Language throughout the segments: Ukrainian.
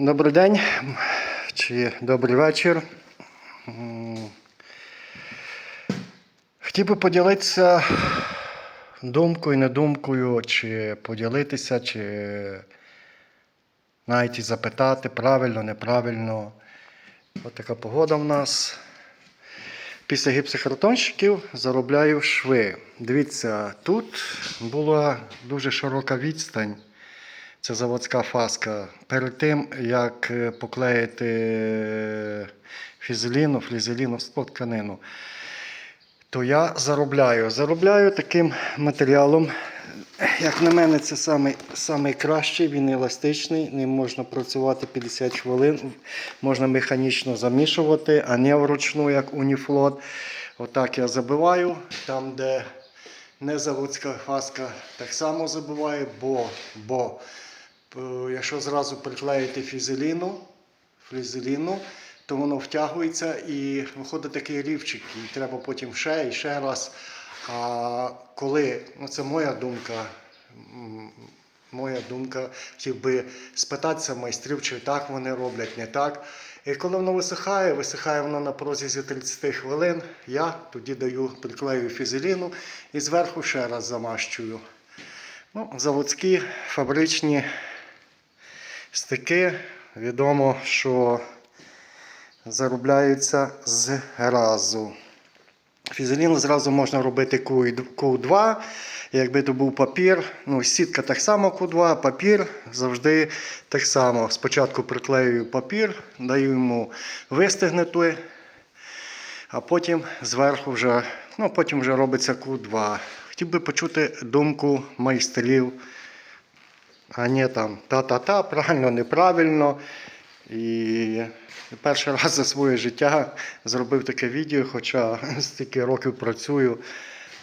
Добрий день чи добрий вечір. Хотів би поділитися думкою, не думкою, чи поділитися, чи навіть запитати правильно, неправильно. От така погода в нас. Після гіпсокартонщиків заробляю шви. Дивіться, тут була дуже широка відстань. Це заводська фаска. Перед тим, як е, поклеїти фізеліну, флізеліну, тканину, то я заробляю. Заробляю таким матеріалом. Як на мене, це самий, самий кращий, він еластичний, ним можна працювати 50 хвилин, можна механічно замішувати, а не вручну, як уніфлот. Отак я забиваю, там, де не заводська фаска, так само забиваю, бо, бо е, якщо зразу приклеїти фізеліну, флізеліну, то воно втягується і виходить такий рівчик, і треба потім ще і ще раз. А коли, ну це моя думка, моя думка, хотів би спитатися майстрів, чи так вони роблять, не так. І коли воно висихає, висихає воно на протязі 30 хвилин, я тоді даю, приклею фізеліну і зверху ще раз замащую. Ну, заводські фабричні стики. Відомо, що заробляються зразу. Фізелін зразу можна робити Q2. Якби то був папір, ну, сітка так само Q2, папір завжди так само. Спочатку приклеюю папір, даю йому вистигнути, а потім зверху вже, ну, потім вже робиться Q2. Хотів би почути думку майстрів, а не там та-та-та, правильно, неправильно. І перший раз за своє життя зробив таке відео, хоча стільки років працюю.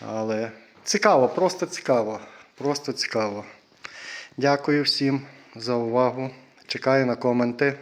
Але цікаво, просто цікаво. Просто цікаво. Дякую всім за увагу. Чекаю на коменти.